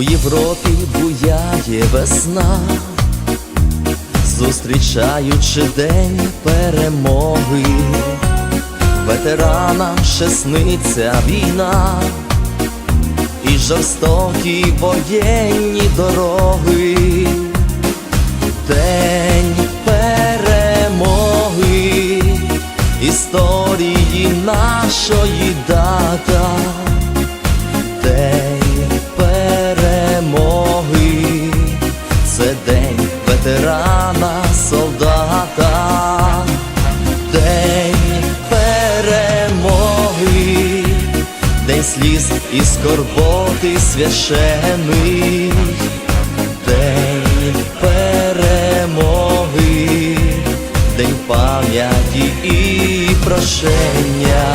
У Європі буяє весна, зустрічаючи день перемоги, ветеранам ще сниться війна і жорстокі воєнні дороги. День перемоги, історії нашої дата. День сліз і скорботи священий, День перемоги, день пам'яті і прошення.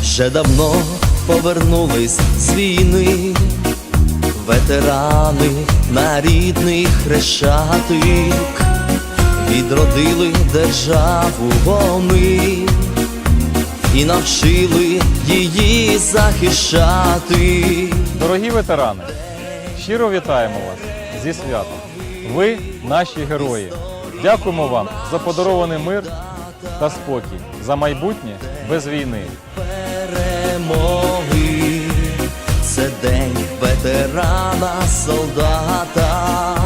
Вже давно повернулись з війни, ветерани на рідний хрещатик, відродили державу вони і навчили її захищати. Дорогі ветерани, щиро вітаємо вас зі святом. Ви наші герої. Дякуємо вам за подарований мир та спокій, за майбутнє без війни. перемоги, це день ветерана, солдата,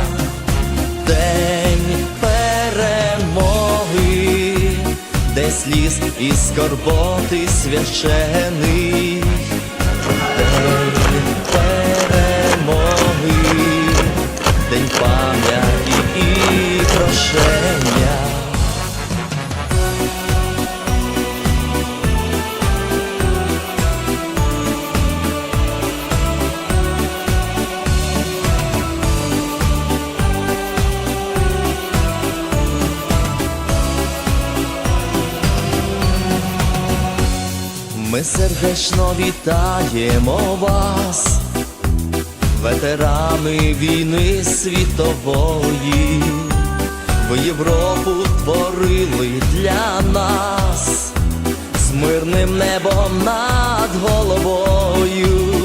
сліз і скорботи священий, день перемоги, день пам'яті і прошення. Ми сердечно вітаємо вас, ветерани війни світової, в Європу творили для нас з мирним небом над головою.